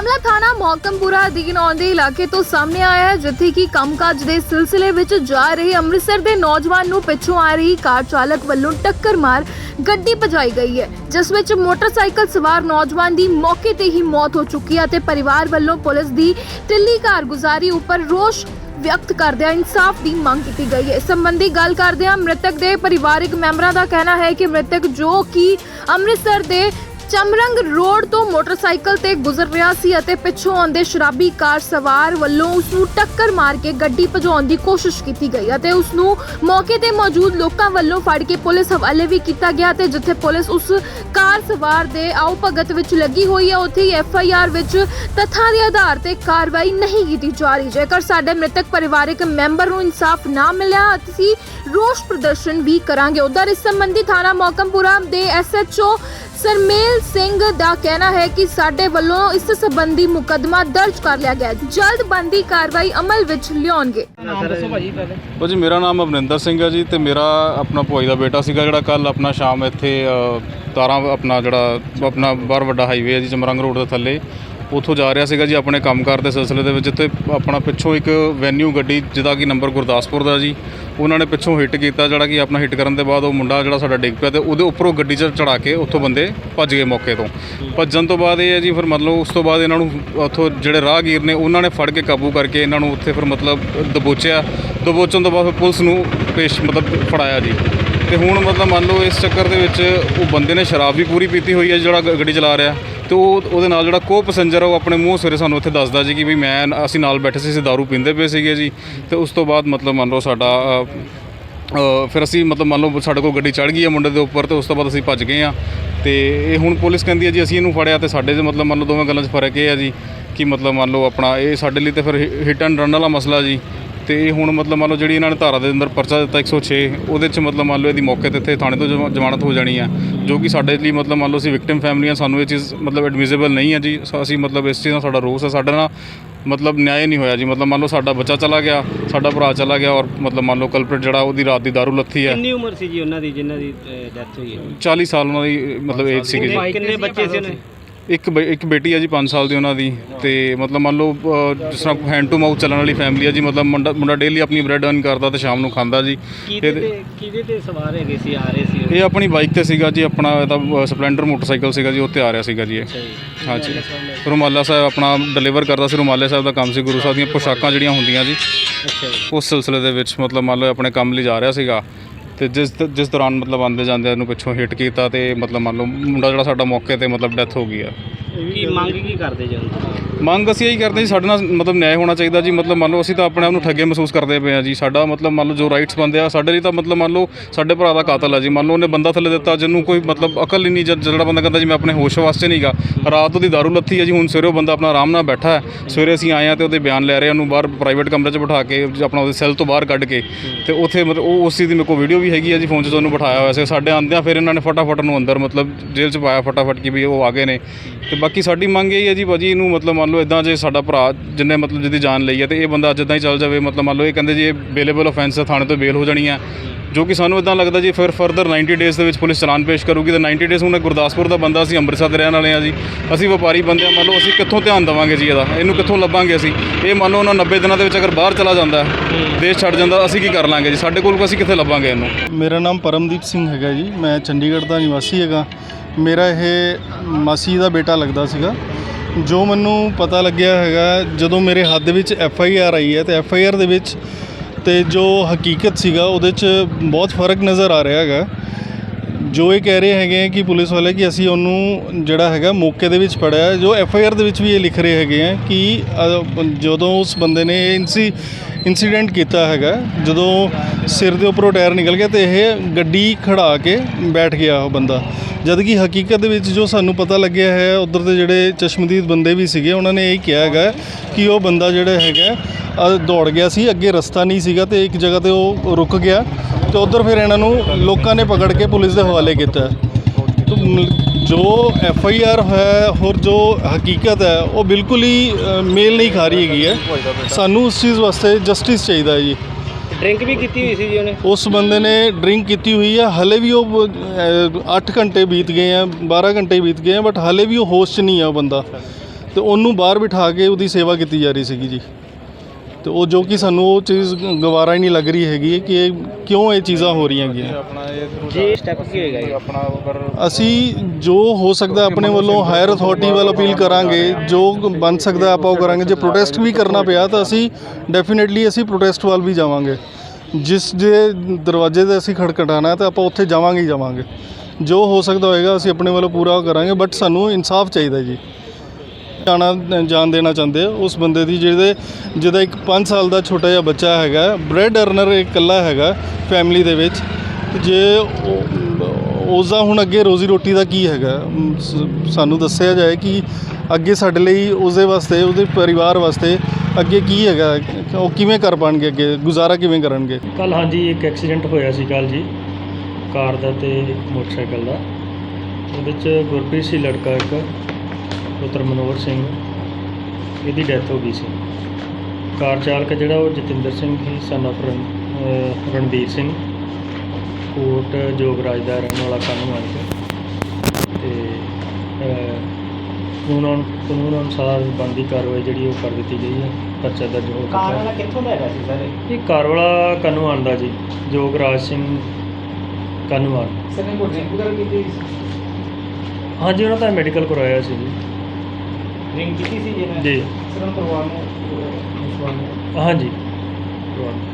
ਮੌਕਮਪੁਰਾ ਅਧੀਨ ਆਉਂਦੇ ਇਲਾਕੇ ਤੋਂ ਸਾਹਮਣੇ ਆਇਆ ਹੈ, ਜਿੱਥੇ ਕਿ ਕੰਮਕਾਜ ਦੇ ਸਿਲਸਿਲੇ ਵਿੱਚ ਜਾ ਰਹੇ ਅੰਮ੍ਰਿਤਸਰ ਦੇ ਨੌਜਵਾਨ ਨੂੰ ਪਿੱਛੋਂ ਆ ਰਹੀ ਕਾਰ ਚਾਲਕ ਵੱਲੋਂ ਟੱਕਰ ਮਾਰ ਗੱਡੀ ਭਜਾਈ ਗਈ ਹੈ, ਜਿਸ ਵਿੱਚ ਮੋਟਰਸਾਈਕਲ ਸਵਾਰ ਨੌਜਵਾਨ ਦੀ ਮੌਕੇ ਤੇ ਹੀ ਮੌਤ ਹੋ ਚੁੱਕੀ ਹੈ ਤੇ ਪਰਿਵਾਰ ਵੱਲੋਂ ਪੁਲਿਸ ਦੀ ਢਿੱਲੀ ਕਾਰਗੁਜ਼ਾਰੀ ਉੱਪਰ ਰੋਸ਼ ਵਿਅਕਤ ਕਰਦਿਆਂ ਇਨਸਾਫ ਦੀ ਮੰਗ ਕੀਤੀ ਗਈ ਹੈ। ਇਸ ਸੰਬੰਧੀ ਗੱਲ ਕਰਦਿਆਂ ਮ੍ਰਿਤਕ ਦੇ ਪਰਿਵਾਰਕ ਮੈਂਬਰਾਂ ਦਾ ਕਹਿਣਾ ਹੈ ਕਿ ਮ੍ਰਿਤਕ ਜੋ ਕਿ ਅੰਮ੍ਰਿਤਸਰ ਦੇ ਚਮਰੰਗ ਰੋਡ ਤੋਂ ਮੋਟਰਸਾਈਕਲ ਤੇ ਗੁਜ਼ਰ ਰਿਹਾ ਸੀ ਅਤੇ ਪਿੱਛੋਂ ਆਉਂਦੇ ਸ਼ਰਾਬੀ ਕਾਰ ਸਵਾਰ ਵੱਲੋਂ ਉਸ ਨੂੰ ਟੱਕਰ ਮਾਰ ਕੇ ਗੱਡੀ ਭਜਾਉਣ ਦੀ ਕੋਸ਼ਿਸ਼ ਕੀਤੀ ਗਈ ਅਤੇ ਉਸ ਨੂੰ ਮੌਕੇ ਤੇ ਮੌਜੂਦ ਲੋਕਾਂ ਵੱਲੋਂ ਫੜ ਕੇ ਪੁਲਿਸ ਹਵਾਲੇ ਵੀ ਕੀਤਾ ਗਿਆ ਤੇ ਜਿੱਥੇ ਪੁਲਿਸ ਉਸ ਕਾਰ ਸਵਾਰ ਦੇ ਆਓ ਭਗਤ ਵਿੱਚ ਲੱਗੀ ਹੋਈ ਹੈ, ਉੱਥੇ ਹੀ ਐਫ ਆਈ ਆਰ ਵਿੱਚ ਤੱਥਾਂ ਦੇ ਆਧਾਰ ਤੇ ਕਾਰਵਾਈ ਨਹੀਂ ਕੀਤੀ ਜਾ ਰਹੀ। ਜੇਕਰ ਸਾਡੇ ਮ੍ਰਿਤਕ ਪਰਿਵਾਰਕ ਮੈਂਬਰ ਨੂੰ ਇਨਸਾਫ ਨਾ ਮਿਲਿਆ, ਅਸੀਂ ਰੋਸ ਪ੍ਰਦਰਸ਼ਨ ਵੀ ਕਰਾਂਗੇ। ਉਧਰ ਇਸ ਸੰਬੰਧੀ ਥਾਣਾ ਮੌਕਮਪੁਰਾ ਦੇ S H O Sarmel Singh ਦਾ ਕਹਿਣਾ ਹੈ ਕਿ ਸਾਡੇ ਵੱਲੋਂ ਇਸ ਸੰਬੰਧੀ ਮੁਕੱਦਮਾ ਦਰਜ ਕਰ ਲਿਆ ਗਿਆ ਹੈ। ਜਲਦ ਬੰਦੀ ਕਾਰਵਾਈ ਅਮਲ ਵਿੱਚ ਲਿਆਉਣਗੇ। ਨਾਮ ਦੱਸੋ ਭਾਜੀ ਪਹਿਲੇ। ਉਹ ਜੀ ਮੇਰਾ ਨਾਮ ਅਮਰਿੰਦਰ ਸਿੰਘ ਹੈ ਜੀ ਤੇ ਮੇਰਾ ਆਪਣਾ ਭੋਈ ਦਾ ਬੇਟਾ ਸੀਗਾ ਜਿਹੜਾ ਕੱਲ ਆਪਣਾ ਸ਼ਾਮ ਇੱਥੇ ਅ, ਤਾਰਾਂ ਆਪਣਾ ਜਿਹੜਾ ਆਪਣਾ ਬਾਹਰ ਵੱਡਾ ਹਾਈਵੇ ਹੈ ਜੀ ਚਮਰੰਗ ਰੋਡ ਦੇ ਥੱਲੇ। ਉੱਥੋਂ ਜਾ ਰਿਹਾ ਸੀਗਾ ਜੀ ਆਪਣੇ ਕੰਮਕਾਰ ਦੇ ਸਿਲਸਿਲੇ ਦੇ ਵਿੱਚ ਤੇ ਆਪਣਾ ਪਿੱਛੋਂ ਇੱਕ ਵੈਨਿਊ ਗੱਡੀ, ਜਿਹਦਾ ਕਿ ਨੰਬਰ ਗੁਰਦਾਸਪੁਰ ਦਾ ਜੀ, ਉਹਨਾਂ ਨੇ ਪਿੱਛੋਂ ਹਿੱਟ ਕੀਤਾ, ਜਿਹੜਾ ਕਿ ਆਪਣਾ ਹਿੱਟ ਕਰਨ ਦੇ ਬਾਅਦ ਉਹ ਮੁੰਡਾ ਜਿਹੜਾ ਸਾਡਾ ਡਿੱਗ ਪਿਆ ਤੇ ਉਹਦੇ ਉੱਪਰੋਂ ਗੱਡੀ 'ਚ ਚੜਾ ਕੇ ਉੱਥੋਂ ਬੰਦੇ ਭੱਜ ਗਏ ਮੌਕੇ ਤੋਂ। ਭੱਜਣ ਤੋਂ ਬਾਅਦ ਇਹ ਹੈ ਜੀ ਫਿਰ ਮਤਲਬ ਉਸ ਤੋਂ ਬਾਅਦ ਇਹਨਾਂ ਨੂੰ ਉੱਥੋਂ ਜਿਹੜੇ ਰਾਹਗੀਰ ਨੇ ਉਹਨਾਂ ਨੇ ਫੜ ਕੇ ਕਾਬੂ ਕਰਕੇ ਇਹਨਾਂ ਨੂੰ ਉੱਥੇ ਫਿਰ ਮਤਲਬ ਦਬੋਚਿਆ। ਦਬੋਚਣ ਤੋਂ ਬਾਅਦ ਫਿਰ ਪੁਲਿਸ ਨੂੰ ਪੇਸ਼ ਮਤਲਬ ਫੜਾਇਆ ਜੀ। ਤੇ ਹੁਣ ਮਤਲਬ ਮੰਨ ਲਓ ਇਸ ਚੱਕਰ ਦੇ ਵਿੱਚ ਉਹ ਬੰਦੇ ਨੇ ਸ਼ਰਾਬ ਵੀ ਪੂਰੀ ਪੀਤੀ ਹੋਈ ਹੈ ਜਿਹੜਾ ਗ- ਗੱਡੀ ਚਲਾ ਰਿਹਾ। ਤੇ ਉਹ ਉਹਦੇ ਨਾਲ ਜਿਹੜਾ ਕੋ ਪੈਸੇਂਜਰ ਆ, ਉਹ ਆਪਣੇ ਮੂੰਹ ਸਵੇਰੇ ਸਾਨੂੰ ਇੱਥੇ ਦੱਸਦਾ ਜੀ ਕਿ ਵੀ ਮੈਂ ਅਸੀਂ ਨਾਲ ਬੈਠੇ ਸੀ, ਅਸੀਂ ਦਾਰੂ ਪੀਂਦੇ ਪਏ ਸੀਗੇ ਜੀ। ਤੇ ਉਸ ਤੋਂ ਬਾਅਦ ਮਤਲਬ ਮੰਨ ਲਓ ਸਾਡਾ ਫਿਰ ਅਸੀਂ ਮਤਲਬ ਮੰਨ ਲਓ ਸਾਡੇ ਕੋਲ ਗੱਡੀ ਚੜ ਗਈ ਹੈ ਮੁੰਡੇ ਦੇ ਉੱਪਰ ਤੇ ਉਸ ਤੋਂ ਬਾਅਦ ਅਸੀਂ ਭੱਜ ਗਏ ਆ। ਤੇ ਇਹ ਹੁਣ ਪੁਲਿਸ ਕਹਿੰਦੀ ਹੈ ਜੀ, ਅਸੀਂ ਇਹਨੂੰ ਫੜਿਆ ਤੇ ਸਾਡੇ 'ਚ ਮਤਲਬ ਮੰਨ ਲਓ ਦੋਵੇਂ ਗੱਲਾਂ 'ਚ ਫ਼ਰਕ ਇਹ ਆ ਜੀ ਕਿ ਮਤਲਬ ਮੰਨ ਲਓ ਆਪਣਾ ਇਹ ਸਾਡੇ ਲਈ ਤੇ ਫਿਰ ਹਿੱਟ ਐਂਡ ਰਨ ਵਾਲਾ ਮਸਲਾ ਜੀ। ਤੇ ਹੁਣ ਮਤਲਬ ਮੰਨ ਲਓ ਜਿਹੜੀ ਇਹਨਾਂ ਨੇ ਧਾਰਾ ਦੇ ਅੰਦਰ ਪਰਚਾ ਦਿੱਤਾ 106 ਉਹਦੇ 'ਚ ਮਤਲਬ ਮੰਨ ਲਓ ਇਹਦੀ ਮੌਕੇ ਤੇ ਇੱਥੇ ਥਾਣੇ ਤੋਂ ਜਮਾ- ਜ਼ਮਾਨਤ ਹੋ ਜਾਣੀ ਆ ਜੋ ਕਿ ਸਾਡੇ ਲਈ ਮਤਲਬ ਮੰਨ ਲਓ ਅਸੀਂ ਵਿਕਟਿਮ ਫੈਮਲੀਆਂ ਸਾਨੂੰ ਇਹ ਚੀਜ਼ ਮਤਲਬ ਐਡਮਿਸਿਬਲ ਨਹੀਂ ਹੈ ਜੀ। ਅਸੀਂ ਮਤਲਬ ਇਸ ਚੀਜ਼ ਨਾਲ ਸਾਡਾ ਰੋਸ ਹੈ ਸਾਡੇ ਨਾਲ ਮਤਲਬ ਨਿਆਂ ਨਹੀਂ ਹੋਇਆ ਜੀ। ਮਤਲਬ ਮੰਨ ਲਓ ਸਾਡਾ ਬੱਚਾ ਚਲਾ ਗਿਆ ਸਾਡਾ ਭਰਾ ਚਲਾ ਗਿਆ ਔਰ ਮਤਲਬ ਮੰਨ ਲਓ ਕਲਪਰੇਟ ਜਿਹੜਾ ਉਹਦੀ ਰਾਤ ਦੀ ਦਾਰੂ ਲੱਥੀ ਹੈ ਕਿੰਨੀ ਉਮਰ ਸੀ ਜੀ ਉਹਨਾਂ ਦੀ ਜਿਨ੍ਹਾਂ ਦੀ ਡੈਥ ਹੋਈ ਹੈ? 40 ਸਾਲ ਉਹਨਾਂ ਦੀ ਮਤਲਬ ਏਜ ਸੀਗੀ ਜੀ। ਕਿੰਨੇ ਬੱਚੇ ਸੀ ਉਹਨੇ ਇੱਕ ਬ- ਇੱਕ ਬੇਟੀ ਹੈ ਜੀ 5 ਸਾਲ ਦੀ ਉਹਨਾਂ ਦੀ ਤੇ ਮਤਲਬ ਮੰਨ ਲਓ ਅ, ਜਿਸ ਤਰ੍ਹਾਂ ਹੈਂਡ ਟੂ ਮਾਊਥ ਚੱਲਣ ਵਾਲੀ ਫੈਮਿਲੀ ਹੈ ਜੀ ਮਤਲਬ ਮੁੰਡਾ ਮੁੰਡਾ ਡੇਲੀ ਆਪਣੀ ਬ੍ਰੈਡ ਅਰਨ ਕਰਦਾ ਤੇ ਸ਼ਾਮ ਨੂੰ ਖਾਂਦਾ ਜੀ। ਕਿਹਦੇ ਇਹਦੇ- ਤੇ ਕਿਹਦੇ ਤੇ ਸਵਾਰ ਹੈਗੇ ਸੀ ਆ ਰਹੇ ਸੀ ਉਹ? ਇਹ ਆਪਣੀ ਬਾਈਕ ਤੇ ਸੀਗਾ ਜੀ ਆਪਣਾ ਇਹਦਾ ਸਪਲੈਂਡਰ ਮੋਟਰਸਾਈਕਲ ਸੀਗਾ ਜੀ ਉੱਤੇ ਆ ਰਿਹਾ ਸੀਗਾ ਜੀ ਇਹ। ਅੱਛਾ ਜੀ। ਹਾਂਜੀ ਰੁਮਾਲਾ ਸਾਹਿਬ ਆਪਣਾ ਡਿਲੀਵਰ ਕਰਦਾ ਸੀ ਰੁਮਾਲੇ ਸਾਹਿਬ ਦਾ ਕੰਮ ਸੀ ਗੁਰੂ ਸਾਹਿਬ ਦੀਆਂ ਪੋਸ਼ਾਕਾਂ ਜਿਹੜੀਆਂ ਹੁੰਦੀਆਂ ਜੀ। ਅੱਛਾ ਜੀ। ਉਸ ਸਿਲਸਿਲੇ ਦੇ ਵਿੱਚ ਮਤਲਬ ਮੰਨ ਲਓ ਆਪਣੇ ਕੰਮ ਲਈ ਜਾ ਰਿਹਾ ਸੀਗਾ। ਤੇ ਜਿਸ ਜਿਸ ਦੌਰਾਨ ਮਤਲਬ ਆਉਂਦੇ ਜਾਂਦੇ ਇਹਨੂੰ ਪਿੱਛੋਂ ਹਿੱਟ ਕੀਤਾ ਤੇ ਮਤਲਬ ਮੰਨ ਲਓ ਮੁੰਡਾ ਜਿਹੜਾ ਸਾਡਾ ਮੌਕੇ ਤੇ ਮਤਲਬ ਡੈਥ ਹੋ ਗਈ ਆ ਕੀ ਮੰਗ ਕੀ ਕਰਦੇ ਜੀ? ਮੰਗ ਅਸੀਂ ਇਹੀ ਕਰਦੇ ਜੀ ਸਾਡੇ ਨਾਲ ਮਤਲਬ ਨਿਆਂ ਹੋਣਾ ਚਾਹੀਦਾ ਜੀ ਮਤਲਬ ਮੰਨ ਲਓ ਅਸੀਂ ਤਾਂ ਆਪਣੇ ਆਪ ਨੂੰ ਠੱਗੇ ਮਹਿਸੂਸ ਕਰਦੇ ਪਏ ਆ ਜੀ ਸਾਡਾ ਮਤਲਬ ਮੰਨ ਲਓ ਜੋ ਰਾਈਟਸ ਬੰਦੇ ਆ ਸਾਡੇ ਲਈ ਤਾਂ ਮਤਲਬ ਮੰਨ ਲਓ ਸਾਡੇ ਭਰਾ ਦਾ ਕਾਤਲ ਆ ਜੀ ਮੰਨ ਲਓ ਉਹਨੇ ਬੰਦਾ ਥੱਲੇ ਦਿੱਤਾ ਜਿਹਨੂੰ ਕੋਈ ਮਤਲਬ ਅਕਲ ਹੀ ਨਹੀਂ ਜਦ ਜਿਹੜਾ ਬੰਦਾ ਕਹਿੰਦਾ ਜੀ ਮੈਂ ਆਪਣੇ ਹੋਸ਼ ਵਾਸਤੇ ਨਹੀਂਗਾ ਰਾਤ ਉਹਦੀ ਦਾਰੂ ਲੱਥੀ ਹੈ ਜੀ ਹੁਣ ਸਵੇਰੇ ਉਹ ਬੰਦਾ ਆਪਣਾ ਆਰਾਮ ਨਾਲ ਬੈਠਾ ਹੈ। ਸਵੇਰੇ ਅਸੀਂ ਆਏ ਆ ਤੇ ਉਹਦੇ ਬਿਆਨ ਲੈ ਰਹੇ ਆ ਉਹਨੂੰ ਬਾਹਰ ਪ੍ਰਾਈਵੇਟ ਕਮਰੇ 'ਚ ਬਿਠਾ ਕੇ ਆਪਣਾ ਉਹਦੇ ਸੈੱਲ ਤੋਂ ਬਾਹਰ ਕੱਢ ਕੇ ਤੇ ਉੱਥੇ ਮਤਲਬ ਉਹ ਉਸ ਚੀਜ਼ ਦੀ ਮੇਰੇ ਕੋਲ ਵੀਡੀਓ ਵੀ ਹੈਗੀ ਆ ਜੀ ਫੋਨ 'ਚ ਤੁਹਾਨੂੰ ਬਿਠਾਇਆ ਹੋਇਆ ਸੀ। ਸਾਡੇ ਆਂਦਿਆਂ ਫਿਰ ਇਹਨਾਂ ਨੇ ਫਟਾਫਟ ਨੂੰ ਅੰਦਰ ਮਤਲਬ ਜੇਲ੍ਹ 'ਚ ਪਾਇਆ ਫਟਾਫਟ ਕਿ ਵੀ ਉਹ ਆ ਗਏ ਨੇ। ਤੇ ਬਾਕੀ ਸਾਡੀ ਮੰਗ ਇਹ ਹੈ ਜੀ ਭਾਜੀ, ਇਹਨੂੰ ਮਤਲਬ ਮੰਨ ਲਓ ਇਦਾਂ ਜੇ ਸਾਡਾ ਭਰਾ ਜਿੰਨੇ ਮਤਲਬ ਜਿਹਦੀ ਜਾਨ ਲਈ ਹੈ ਤੇ ਇਹ ਬੰਦਾ ਅੱਜ ਇਦਾਂ ਹੀ ਚੱਲ ਜਾਵੇ, ਮਤਲਬ ਮੰਨ ਲਓ ਇਹ ਕਹਿੰਦੇ ਜੀ ਇਹ ਬੇਲੇਬਲ ਆਫੈਂਸ ਥਾਣੇ ਤੋਂ ਬੇਲ ਹੋ ਜਾਣੀ ਹੈ ਜੋ ਕਿ ਸਾਨੂੰ ਇਦਾਂ ਲੱਗਦਾ ਜੀ, ਫਿਰ ਫਰਦਰ 90 ਡੇਜ਼ ਦੇ ਵਿੱਚ ਪੁਲਿਸ ਚਲਾਨ ਪੇਸ਼ ਕਰੂਗੀ ਤੇ 90 ਡੇਜ਼ ਹੁਣ ਗੁਰਦਾਸਪੁਰ ਦਾ ਬੰਦਾ ਅਸੀਂ ਅੰਮ੍ਰਿਤਸਰ ਦੇ ਰਹਿਣ ਵਾਲੇ ਆ ਜੀ। ਅਸੀਂ ਵਪਾਰੀ ਬੰਦੇ ਆ, ਮੰਨ ਲਓ ਅਸੀਂ ਕਿੱਥੋਂ ਧਿਆਨ ਦੇਵਾਂਗੇ ਜੀ ਇਹਦਾ? ਇਹਨੂੰ ਕਿੱਥੋਂ ਲੱਭਾਂਗੇ ਅਸੀਂ? ਇਹ ਮੰਨ ਲਓ ਉਹਨਾਂ 90 ਦਿਨਾਂ ਦੇ ਵਿੱਚ ਅਗਰ ਬਾਹਰ ਚਲਾ ਜਾਂਦਾ, ਦੇਸ਼ ਛੱਡ ਜਾਂਦਾ, ਅਸੀਂ ਕੀ ਕਰ ਲਾਂਗੇ ਜੀ? ਸਾਡੇ ਕੋਲ ਅਸੀਂ ਕਿੱਥੇ ਲੱਭਾਂਗੇ ਇਹਨੂੰ? ਮੇਰਾ ਨਾਮ ਪਰਮਦੀਪ ਸਿੰਘ ਹੈਗਾ ਜੀ। ਮੈਂ ਚੰਡੀਗੜ੍ਹ ਦਾ ਨਿਵਾਸੀ ਹੈਗਾ। ਮੇਰਾ ਇਹ ਮਾਸੀ ਦਾ ਬੇਟਾ ਲੱਗਦਾ ਸੀਗਾ, ਜੋ ਮੈਨੂੰ ਪਤਾ ਲੱਗਿਆ ਹੈਗਾ, ਜਦੋਂ ਮੇਰੇ ਹੱਥ ਦੇ ਵਿੱਚ ਐਫ ਆਈ ਆਰ ਆਈ ਹੈ ਤੇ ਐਫ ਆਈ ਆਰ ਦੇ ਵਿੱਚ ਤੇ ਜੋ ਹਕੀਕਤ ਸੀਗਾ, ਉਹਦੇ 'ਚ ਬਹੁਤ ਫ਼ਰਕ ਨਜ਼ਰ ਆ ਰਿਹਾ ਹੈਗਾ। ਜੋ ਇਹ ਕਹਿ ਰਹੇ ਹੈਗੇ ਆ ਕਿ ਪੁਲਿਸ ਵਾਲੇ ਕਿ ਅਸੀਂ ਉਹਨੂੰ ਜਿਹੜਾ ਹੈਗਾ ਮੌਕੇ ਦੇ ਵਿੱਚ ਪੜਿਆ ਜੋ ਐਫ ਆਈ ਆਰ ਦੇ ਵਿੱਚ ਵੀ ਇਹ ਲਿਖ ਰਹੇ ਹੈਗੇ ਆ ਕਿ ਜਦੋਂ ਉਸ ਬੰਦੇ ਨੇ ਇਹ ਇਨਸੀ ਇਨਸੀਡੈਂਟ ਕੀਤਾ ਹੈਗਾ। ਜਦੋਂ ਸਿਰ ਦੇ ਉੱਪਰੋਂ ਟਾਇਰ ਨਿਕਲ ਗਿਆ ਤੇ ਇਹ ਗੱਡੀ ਖੜਾ ਕੇ ਬੈਠ ਗਿਆ ਉਹ ਬੰਦਾ। ਜਦ ਕਿ ਹਕੀਕਤ ਦੇ ਵਿੱਚ ਜੋ ਸਾਨੂੰ ਪਤਾ ਲੱਗਿਆ ਹੈ, ਉਧਰ ਦੇ ਜਿਹੜੇ ਚਸ਼ਮਦੀਦ ਬੰਦੇ ਵੀ ਸੀਗੇ, ਉਹਨਾਂ ਨੇ ਇਹ ਕਿਹਾ ਹੈਗਾ ਕਿ ਉਹ ਬੰਦਾ ਜਿਹੜਾ ਹੈਗਾ ਦੌੜ ਗਿਆ ਸੀ, ਅੱਗੇ ਰਸਤਾ ਨਹੀਂ ਸੀਗਾ ਤੇ ਇੱਕ ਜਗ੍ਹਾ ਤੇ ਉਹ ਰੁਕ ਗਿਆ ਤੇ ਉਧਰ ਫਿਰ ਇਹਨਾਂ ਨੂੰ ਲੋਕਾਂ ਨੇ ਪਕੜ ਕੇ ਪੁਲਿਸ ਦੇ ਹਵਾਲੇ ਕੀਤਾ। ਜੋ ਐਫ ਆਈ ਆਰ ਹੈ ਹੋਰ ਜੋ ਹਕੀਕਤ ਹੈ ਉਹ ਬਿਲਕੁਲ ਹੀ ਮੇਲ ਨਹੀਂ ਖਾ ਰਹੀ ਹੈਗੀ ਹੈ। ਸਾਨੂੰ ਉਸ ਚੀਜ਼ ਵਾਸਤੇ ਜਸਟਿਸ ਚਾਹੀਦਾ ਜੀ। ਡਰਿੰਕ ਵੀ ਕੀਤੀ ਹੋਈ ਸੀ ਜੀ ਉਹਨੇ? ਉਸ ਬੰਦੇ ਨੇ ਡਰਿੰਕ ਕੀਤੀ ਹੋਈ ਹੈ। ਹਲੇ ਵੀ ਉਹ 8 ਘੰਟੇ ਬੀਤ ਗਏ ਆ 12 ਘੰਟੇ ਬੀਤ ਗਏ ਆ ਬਟ ਹਲੇ ਵੀ ਉਹ ਹੋਸ਼ 'ਚ ਨਹੀਂ ਆ ਉਹ ਬੰਦਾ। ਤੇ ਉਹਨੂੰ ਬਾਹਰ ਬਿਠਾ ਕੇ ਉਹਦੀ ਸੇਵਾ ਕੀਤੀ ਜਾ ਰਹੀ ਸੀਗੀ ਜੀ। ਤੇ ਉਹ ਜੋ ਕਿ ਸਾਨੂੰ ਉਹ ਚੀਜ਼ ਗਵਾਰਾ ਹੀ ਨਹੀਂ ਲੱਗ ਰਹੀ ਹੈਗੀ ਕਿ ਇਹ ਕਿਉਂ ਇਹ ਚੀਜ਼ਾਂ ਹੋ ਰਹੀਆਂ ਹੈਗੀਆਂ। ਆਪਣਾ ਇਹ ਜੀ ਸਟੈਪ ਕੀ ਹੋਏਗਾ ਜੀ? ਆਪਣਾ ਅਗਰ ਅਸੀਂ ਜੋ ਹੋ ਸਕਦਾ ਆਪਣੇ ਵੱਲੋਂ ਹਾਇਰ ਅਥਾਰਟੀ ਵੱਲ ਅਪੀਲ ਕਰਾਂਗੇ ਜੋ ਬਣ ਸਕਦਾ ਆਪਾਂ ਉਹ ਕਰਾਂਗੇ। ਜੇ ਪ੍ਰੋਟੈਸਟ ਵੀ ਕਰਨਾ ਪਿਆ ਤਾਂ ਅਸੀਂ ਡੈਫੀਨਿਟਲੀ ਅਸੀਂ ਪ੍ਰੋਟੈਸਟ ਵੱਲ ਵੀ ਜਾਵਾਂਗੇ। ਜਿਸ ਜੇ ਦਰਵਾਜ਼ੇ ਤੇ ਅਸੀਂ ਖੜਖੜਾਣਾ ਹੈ ਤਾਂ ਆਪਾਂ ਉੱਥੇ ਜਾਵਾਂਗੇ ਹੀ ਜਾਵਾਂਗੇ। ਜੋ ਹੋ ਸਕਦਾ ਹੋਏਗਾ ਅਸੀਂ ਆਪਣੇ ਵੱਲੋਂ ਪੂਰਾ ਕਰਾਂਗੇ ਬਟ ਸਾਨੂੰ ਇਨਸਾਫ ਚਾਹੀਦਾ ਜੀ। ਜਾਣਾ ਜਾਨ ਦੇਣਾ ਚਾਹੁੰਦੇ ਉਸ ਬੰਦੇ ਦੀ ਜਿਹਦੇ, ਜਿਹਦਾ ਇੱਕ 5 ਸਾਲ ਦਾ ਛੋਟਾ ਜਿਹਾ ਬੱਚਾ ਹੈਗਾ ਬ੍ਰੈਡ ਅਰਨਰ ਇਕੱਲਾ ਹੈਗਾ ਫੈਮਿਲੀ ਦੇ ਵਿੱਚ। ਜੇ ਉਹ- ਉਸ ਦਾ ਹੁਣ ਅੱਗੇ ਰੋਜ਼ੀ ਰੋਟੀ ਦਾ ਕੀ ਹੈਗਾ? ਸਾਨੂੰ ਦੱਸਿਆ ਜਾਏ ਕਿ ਅੱਗੇ ਸਾਡੇ ਲਈ ਉਸਦੇ ਵਾਸਤੇ ਉਹਦੇ ਪਰਿਵਾਰ ਵਾਸਤੇ ਅੱਗੇ ਕੀ ਹੈਗਾ? ਉਹ ਕਿਵੇਂ ਕਰ ਪਾਣਗੇ ਅੱਗੇ? ਗੁਜ਼ਾਰਾ ਕਿਵੇਂ ਕਰਨਗੇ? ਕੱਲ ਹਾਂਜੀ, ਇੱਕ ਐਕਸੀਡੈਂਟ ਹੋਇਆ ਸੀ ਕੱਲ ਜੀ। ਕਾਰ ਦਾ ਤੇ ਮੋਟਰਸਾਈਕਲ ਦਾ। ਉਹਦੇ ਚ ਗੁਰਪ੍ਰੀਤ ਸੀ ਲੜਕਾ ਇੱਕ। ਪੁੱਤਰ ਮਨੋਹਰ ਸਿੰਘ ਇਹਦੀ ਡੈਥ ਹੋ ਗਈ ਸੀ। ਕਾਰ ਚਾਲਕ ਜਿਹੜਾ ਉਹ ਜਤਿੰਦਰ ਸਿੰਘ ਸੀ ਰਣ ਅਹ ਰਣਬੀਰ ਸਿੰਘ ਕੋਟ ਜੋਗਰਾਜ ਦਾ ਰਹਿਣ ਵਾਲਾ ਕਾਨੂੰਨ ਤੇ ਅਹ, ਕਾਨੂੰਨ ਕਾਨੂੰਨ ਅਨੁਸਾਰ ਬਣਦੀ ਕਾਰਵਾਈ ਜਿਹੜੀ ਉਹ ਕਰ ਦਿੱਤੀ ਗਈ ਹੈ ਪਰਚਾ ਦਰਜ ਹੋ ਚੁੱਕਾ ਕਾਰ ਵਾਲਾ ਕਿੱਥੋਂ ਦਾ ਹੈਗਾ ਸੀ ਸਰ? ਇਹ ਕਾਰਵਾਲਾ ਕਾਨੂੰਨ ਦਾ ਜੀ ਜੋਗਰਾਜ ਸਿੰਘ ਕਾਨੂੰਨ। ਸਰ ਨੇ ਕੋਈ ਡਰਿੰਕ ਕੀਤੀ ਹਾਂਜੀ ਉਹਨਾਂ ਦਾ ਮੈਡੀਕਲ ਕਰਵਾਇਆ ਸੀ ਜੀ। ਡਰਿੰਕ ਕੀਤੀ ਸੀ ਜਿਹਨੇ ਜੀ। ਸਰ ਨੂੰ ਪਰਿਵਾਰ ਨੂੰ? ਹਾਂਜੀ। ਕਰਵਾ-